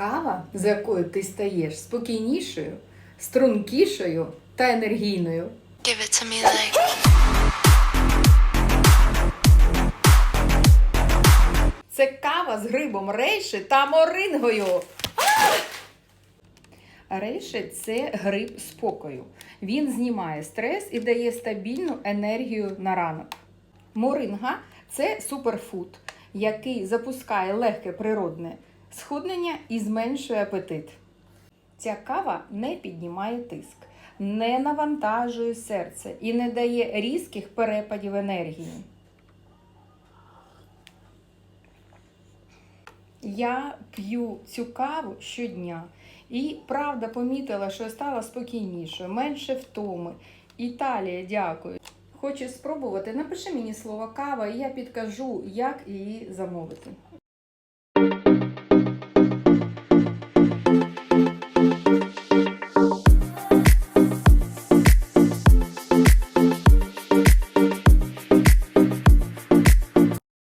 Кава, з якою ти стаєш спокійнішою, стрункішою та енергійною. Give it to me like Це кава з грибом рейші та морингою. А! Рейші це гриб спокою. Він знімає стрес і дає стабільну енергію на ранок. Моринга це суперфуд, який запускає легке природне схуднення і зменшує апетит. Ця кава не піднімає тиск, не навантажує серце і не дає різких перепадів енергії. Я п'ю цю каву щодня і правда помітила, що я стала спокійнішою, менше втоми. Італія, дякую. Хочеш спробувати? Напиши мені слово кава, і я підкажу, як її замовити.